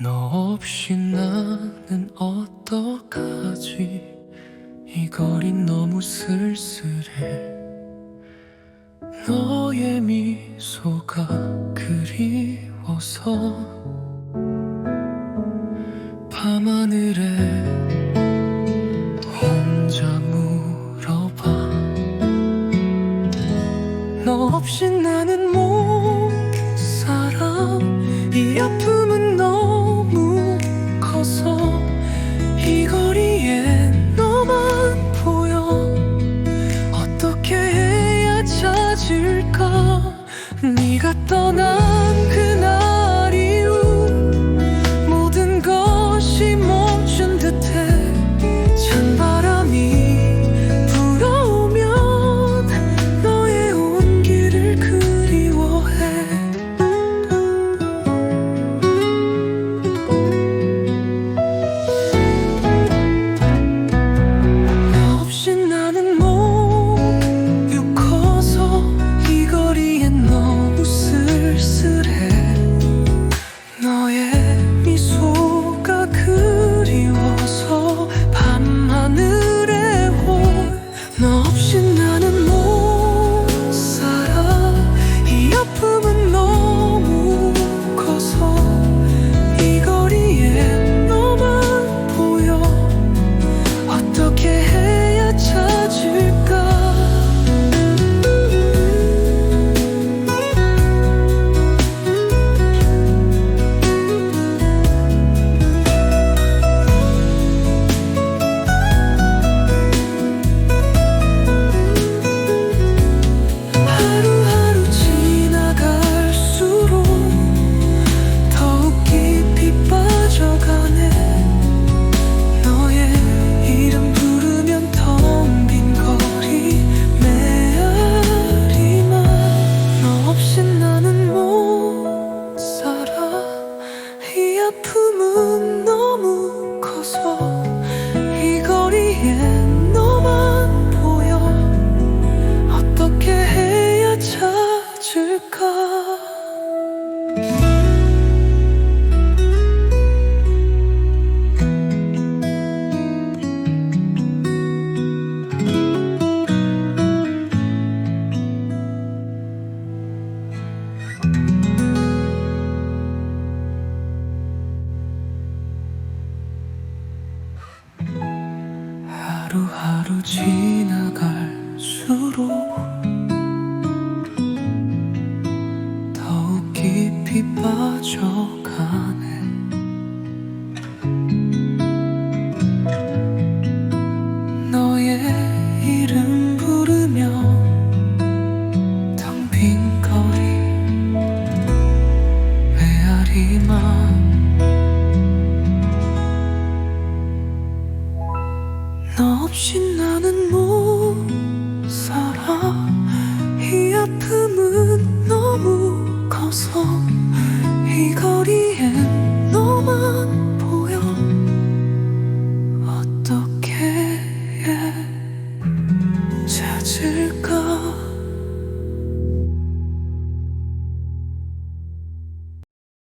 너 없이 나는 어떡하지? 이 거리 너무 쓸쓸해. 너의 미소가 그리워서 밤하늘에 혼자 물어봐. 너 없이 나는 못 살아. 이 아픔 떠난 그 하루하루 지나갈수록 더욱 깊이 빠져가네. 없이 나는 못 살아. 이 아픔은 너무 커서 이 거리엔 너만 보여. 어떻게 찾을까?